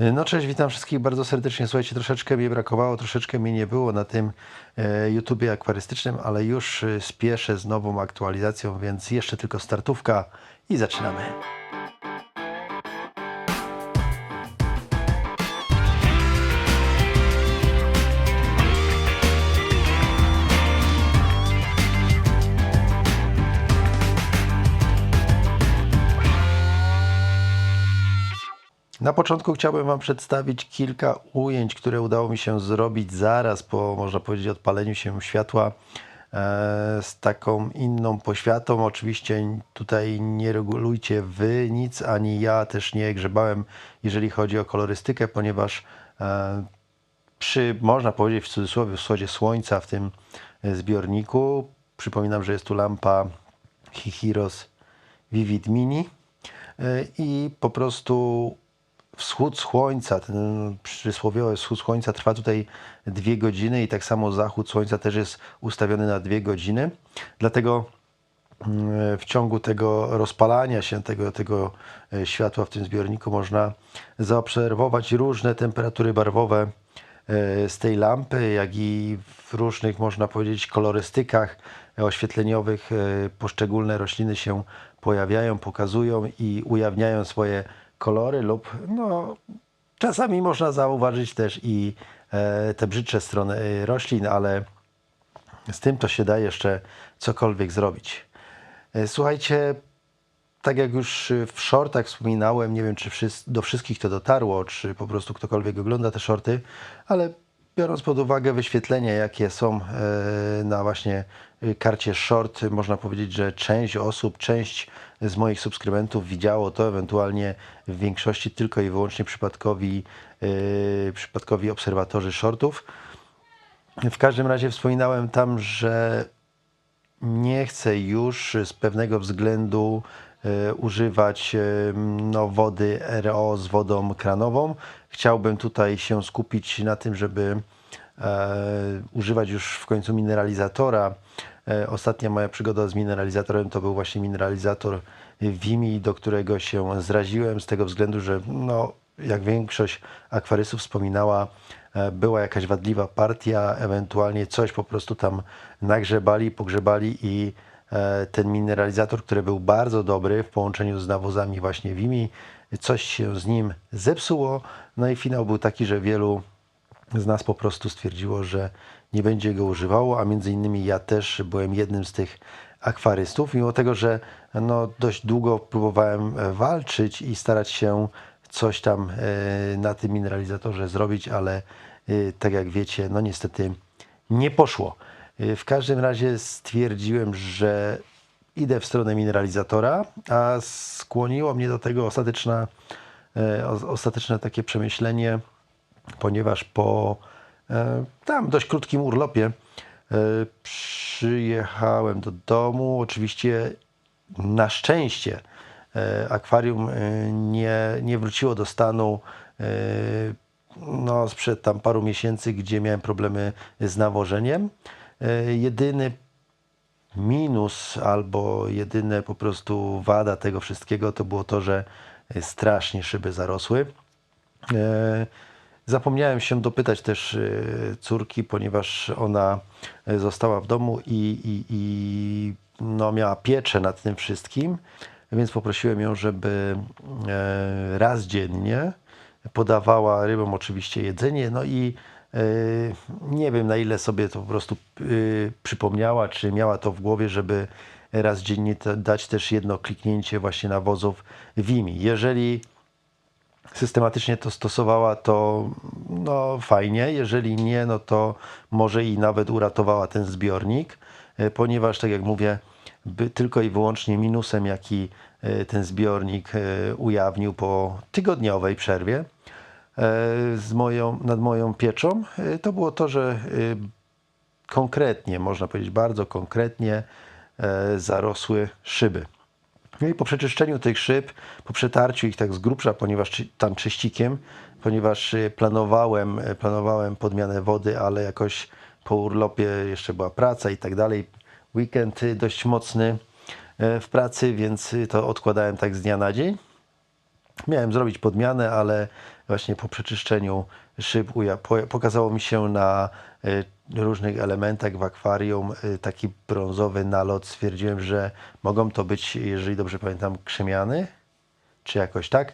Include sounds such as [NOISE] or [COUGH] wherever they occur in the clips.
No cześć, witam wszystkich bardzo serdecznie. Słuchajcie, troszeczkę mi brakowało, troszeczkę mnie nie było na tym e, YouTubie akwarystycznym, ale już e, spieszę z nową aktualizacją, więc jeszcze tylko startówka i zaczynamy. Na początku chciałbym Wam przedstawić kilka ujęć, które udało mi się zrobić zaraz po, można powiedzieć, odpaleniu się światła e, z taką inną poświatą. Oczywiście tutaj nie regulujcie Wy nic, ani ja też nie grzebałem, jeżeli chodzi o kolorystykę, ponieważ e, przy, można powiedzieć w cudzysłowie, wschodzie słońca w tym e, zbiorniku, przypominam, że jest tu lampa Hihiros Vivid Mini i po prostu wschód słońca, ten przysłowiowy wschód słońca trwa tutaj dwie godziny i tak samo zachód słońca też jest ustawiony na dwie godziny. Dlatego mm, w ciągu tego rozpalania się tego, tego e, światła w tym zbiorniku można zaobserwować różne temperatury barwowe e, z tej lampy, jak i w różnych, można powiedzieć, kolorystykach oświetleniowych e, poszczególne rośliny się pojawiają, pokazują i ujawniają swoje kolory lub no, czasami można zauważyć też i e, te brzydsze strony e, roślin, ale z tym to się da jeszcze cokolwiek zrobić. E, Słuchajcie, tak jak już w shortach wspominałem, nie wiem czy wszys- do wszystkich to dotarło, czy po prostu ktokolwiek ogląda te shorty, ale biorąc pod uwagę wyświetlenia, jakie są e, na właśnie e, karcie short, można powiedzieć, że część osób, część z moich subskrybentów widziało to, ewentualnie w większości tylko i wyłącznie przypadkowi, e, przypadkowi obserwatorzy shortów. W każdym razie wspominałem tam, że nie chcę już z pewnego względu e, używać e, no, wody RO z wodą kranową. Chciałbym tutaj się skupić na tym, żeby e, używać już w końcu mineralizatora. E, ostatnia moja przygoda z mineralizatorem to był właśnie mineralizator Vimi, do którego się zraziłem z tego względu, że no, jak większość akwarystów wspominała, e, była jakaś wadliwa partia, ewentualnie coś po prostu tam nagrzebali, pogrzebali i e, ten mineralizator, który był bardzo dobry w połączeniu z nawozami właśnie Wimi, coś się z nim zepsuło. No i finał był taki, że wielu z nas po prostu stwierdziło, że nie będzie go używało, a między innymi ja też byłem jednym z tych akwarystów, mimo tego, że no, dość długo próbowałem e, walczyć i starać się coś tam e, na tym mineralizatorze zrobić, ale e, tak jak wiecie, no niestety nie poszło. W każdym razie stwierdziłem, że idę w stronę mineralizatora, a skłoniło mnie do tego ostateczna, ostateczne takie przemyślenie, ponieważ po tam dość krótkim urlopie e, przyjechałem do domu. Oczywiście na szczęście e, akwarium e, nie, nie wróciło do stanu e, no, sprzed tam paru miesięcy, gdzie miałem problemy z nawożeniem. E, Jedyny minus albo jedyne po prostu wada tego wszystkiego to było to, że strasznie szyby zarosły. Zapomniałem się dopytać też e, córki, ponieważ ona e, została w domu i, i, i no, miała pieczę nad tym wszystkim, więc poprosiłem ją, żeby e, raz dziennie podawała rybom oczywiście jedzenie, no i e, nie wiem na ile sobie to po prostu e, przypomniała, czy miała to w głowie, żeby raz dziennie dać też jedno kliknięcie właśnie nawozów Wimi. Jeżeli systematycznie to stosowała, to no fajnie. Jeżeli nie, no to może i nawet uratowała ten zbiornik, e, ponieważ tak jak mówię, tylko i wyłącznie minusem, jaki e, ten zbiornik e, ujawnił po tygodniowej przerwie z moją, nad moją pieczą, to było to, że konkretnie, można powiedzieć bardzo konkretnie, zarosły szyby. No i po przeczyszczeniu tych szyb, po przetarciu ich tak z grubsza, ponieważ tam czyścikiem, ponieważ y, planowałem, y, planowałem podmianę wody, ale jakoś po urlopie jeszcze była praca i tak dalej. Weekend y, dość mocny w pracy, więc to odkładałem tak z dnia na dzień. Miałem zrobić podmianę, ale właśnie po przeczyszczeniu szyb pokazało mi się na różnych elementach w akwarium y, taki brązowy nalot. Stwierdziłem, że mogą to być, jeżeli dobrze pamiętam, krzemiany, czy jakoś tak.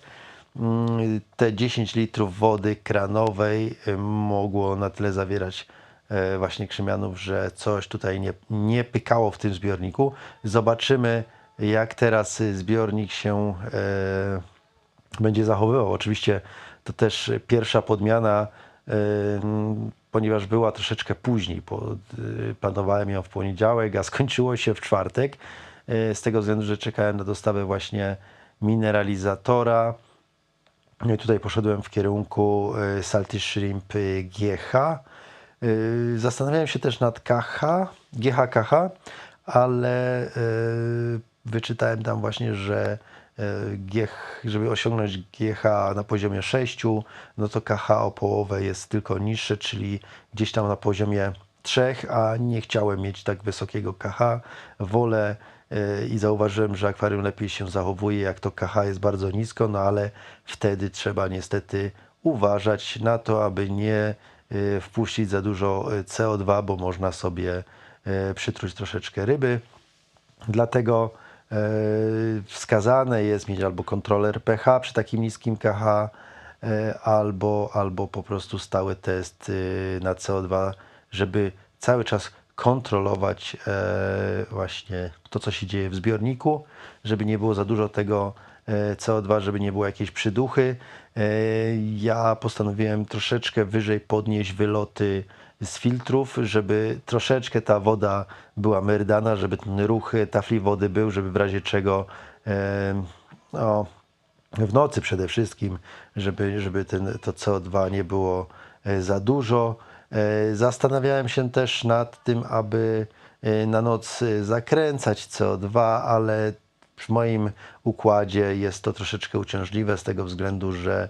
Mm, Te 10 litrów wody kranowej y, mogło na tyle zawierać e, właśnie krzemianów, że coś tutaj nie, nie pykało w tym zbiorniku. Zobaczymy, jak teraz zbiornik się e, będzie zachowywał. Oczywiście to też pierwsza podmiana, e, ponieważ była troszeczkę później. Po, e, planowałem ją w poniedziałek, a skończyło się w czwartek. e, Z tego względu, że czekałem na dostawę właśnie mineralizatora. No i tutaj poszedłem w kierunku e, Salty Shrimp GH. Zastanawiałem się też nad KH, GHKH, ale wyczytałem tam właśnie, że GH, żeby osiągnąć GH na poziomie 6, no to KH o połowę jest tylko niższe, czyli gdzieś tam na poziomie 3, a nie chciałem mieć tak wysokiego KH. Wolę e, i zauważyłem, że akwarium lepiej się zachowuje, jak to KH jest bardzo nisko, no ale wtedy trzeba niestety uważać na to, aby nie e, wpuścić za dużo e, CO2, bo można sobie przytruć troszeczkę ryby. Dlatego wskazane jest mieć albo kontroler pH przy takim niskim KH, e, albo, albo po prostu stały test e, na CO2, żeby cały czas kontrolować e, właśnie to, co się dzieje w zbiorniku, żeby nie było za dużo tego e, CO2, żeby nie było jakiejś przyduchy. E, Ja postanowiłem troszeczkę wyżej podnieść wyloty z filtrów, żeby troszeczkę ta woda była merdana, żeby ten ruch e, tafli wody był, żeby w razie czego e, no, w nocy przede wszystkim, żeby, żeby ten, to CO2 nie było e, za dużo. E, Zastanawiałem się też nad tym, aby na noc zakręcać CO2, ale w moim układzie jest to troszeczkę uciążliwe z tego względu, że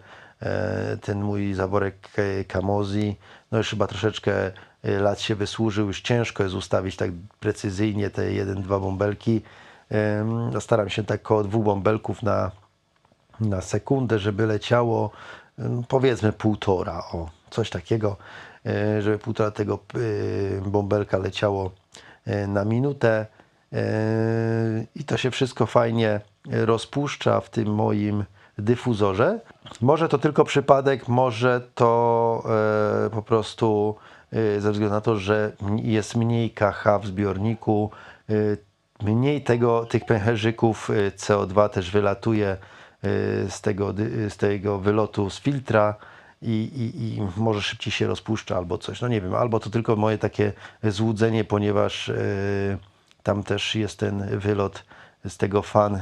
ten mój zaworek Kamozi, no już chyba troszeczkę e, lat się wysłużył, już ciężko jest ustawić tak precyzyjnie te jeden, dwa bąbelki. No Staram się tak około dwóch bąbelków na, na sekundę, żeby leciało powiedzmy półtora, o coś takiego, e, żeby półtora tego y, bąbelka leciało e, na minutę E, i to się wszystko fajnie rozpuszcza w tym moim dyfuzorze. Może to tylko przypadek, może to e, po prostu e, ze względu na to, że jest mniej KH w zbiorniku, e, mniej tego, tych pęcherzyków e, CO2 też wylatuje e, z tego, z tego wylotu z filtra i, i, i może szybciej się rozpuszcza albo coś, no nie wiem, albo to tylko moje takie złudzenie, ponieważ e, tam też jest ten wylot z tego fan, e,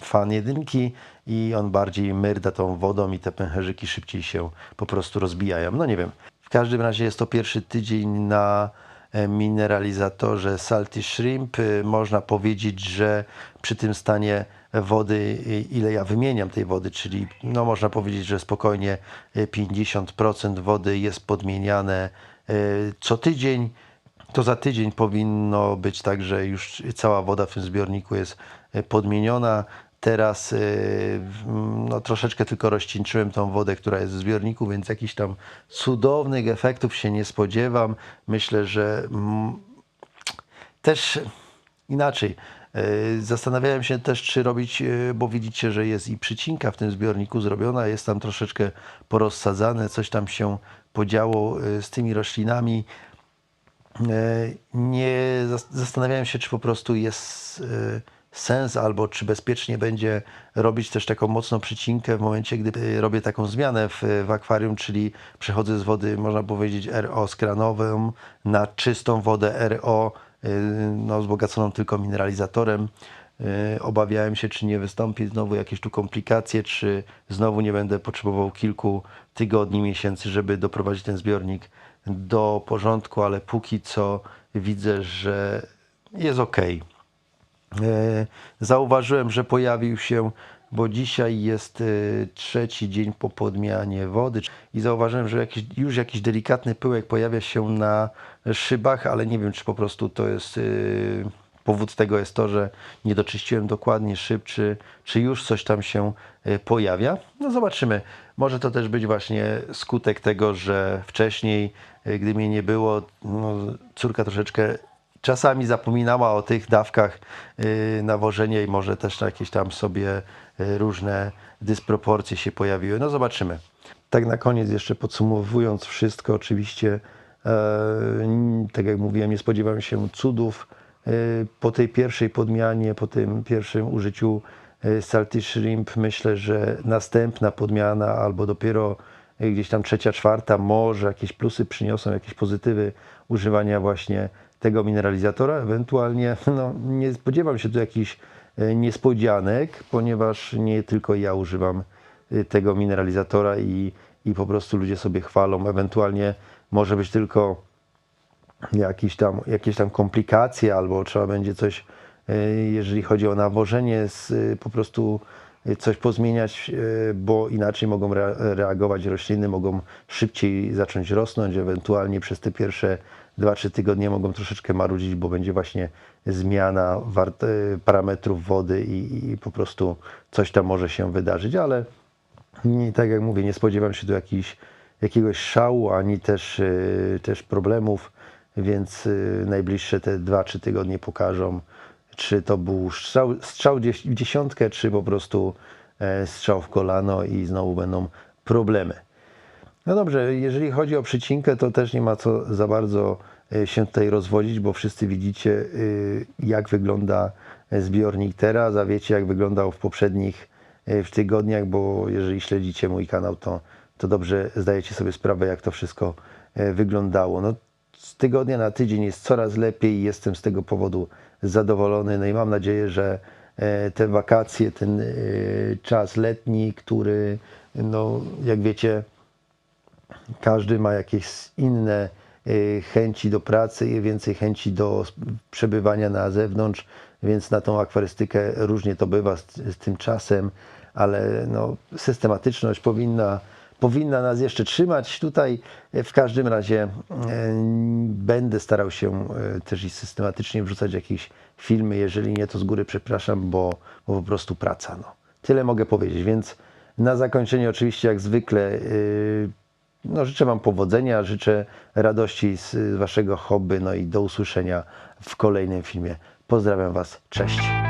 fan jedynki i on bardziej myrda tą wodą i te pęcherzyki szybciej się po prostu rozbijają. No nie wiem. W każdym razie jest to pierwszy tydzień na e, mineralizatorze Salty Shrimp. E, Można powiedzieć, że przy tym stanie wody, e, ile ja wymieniam tej wody, czyli no można powiedzieć, że spokojnie e, 50% wody jest podmieniane co tydzień to za tydzień powinno być tak, że już cała woda w tym zbiorniku jest e, podmieniona. Teraz e, no, troszeczkę tylko rozcieńczyłem tą wodę, która jest w zbiorniku, więc jakichś tam cudownych efektów się nie spodziewam. Myślę, że też inaczej. e, Zastanawiałem się też, czy robić, bo widzicie, że jest i przycinka w tym zbiorniku zrobiona, jest tam troszeczkę porozsadzane, coś tam się podziało z tymi roślinami. E, Nie zas- zastanawiałem się, czy po prostu jest e, sens, albo czy bezpiecznie będzie robić też taką mocną przycinkę w momencie, gdy e, robię taką zmianę w, w akwarium, czyli przechodzę z wody, można powiedzieć, RO skranową na czystą wodę RO, no, wzbogaconą tylko mineralizatorem. Obawiałem się, czy nie wystąpi znowu jakieś tu komplikacje, czy znowu nie będę potrzebował kilku tygodni, miesięcy, żeby doprowadzić ten zbiornik do porządku, ale póki co widzę, że jest ok. Zauważyłem, że pojawił się, bo dzisiaj jest e, trzeci dzień po podmianie wody i zauważyłem, że jakiś, już jakiś delikatny pyłek pojawia się na szybach, ale nie wiem, czy po prostu to jest e, powód tego jest to, że nie doczyściłem dokładnie szyb, czy, czy już coś tam się pojawia. No zobaczymy. Może to też być właśnie skutek tego, że wcześniej, y, gdy mnie nie było, no, córka troszeczkę czasami zapominała o tych dawkach y, nawożenia i może też jakieś tam sobie y, różne dysproporcje się pojawiły. No zobaczymy. Tak na koniec jeszcze podsumowując wszystko, oczywiście e, tak jak mówiłem, nie spodziewam się cudów e, po tej pierwszej podmianie, po tym pierwszym użyciu e, salty shrimp. Myślę, że następna podmiana albo dopiero e, gdzieś tam trzecia, czwarta może jakieś plusy przyniosą, jakieś pozytywy używania właśnie tego mineralizatora. Ewentualnie [LAUGHS] no, nie spodziewam się tu jakichś e, niespodzianek, ponieważ nie tylko ja używam tego mineralizatora i, i po prostu ludzie sobie chwalą. Ewentualnie może być tylko jakieś tam, jakieś tam komplikacje, albo trzeba będzie coś, jeżeli chodzi o nawożenie, y, po prostu y, coś pozmieniać, y, bo inaczej mogą rea- reagować rośliny, mogą szybciej zacząć rosnąć, ewentualnie przez te pierwsze 2-3 tygodnie mogą troszeczkę marudzić, bo będzie właśnie zmiana y, parametrów wody i, po prostu coś tam może się wydarzyć, ale tak jak mówię, nie spodziewam się tu jakiegoś szału, ani też, y, też problemów, więc y, najbliższe te 2-3 tygodnie pokażą, czy to był strzał, strzał w dziesiątkę, czy po prostu e, strzał w kolano i znowu będą problemy. No dobrze, jeżeli chodzi o przycinkę, to też nie ma co za bardzo e, się tutaj rozwodzić, bo wszyscy widzicie, y, jak wygląda e, zbiornik teraz, a wiecie, jak wyglądał w poprzednich e, w tygodniach, bo jeżeli śledzicie mój kanał, to, to dobrze zdajecie sobie sprawę, jak to wszystko e, wyglądało. No, z tygodnia na tydzień jest coraz lepiej i jestem z tego powodu zadowolony. No i mam nadzieję, że e, te wakacje, ten e, czas letni, który, no, jak wiecie, każdy ma jakieś inne y, chęci do pracy więcej chęci do przebywania na zewnątrz, więc na tą akwarystykę różnie to bywa z, z tym czasem, ale no, systematyczność powinna, powinna nas jeszcze trzymać. Tutaj e, w każdym razie e, będę starał się e, też i systematycznie wrzucać jakieś filmy, jeżeli nie, to z góry przepraszam, bo, bo po prostu praca. No. Tyle mogę powiedzieć, więc na zakończenie oczywiście jak zwykle yy, no, życzę Wam powodzenia, życzę radości z Waszego hobby, no i do usłyszenia w kolejnym filmie. Pozdrawiam Was, cześć.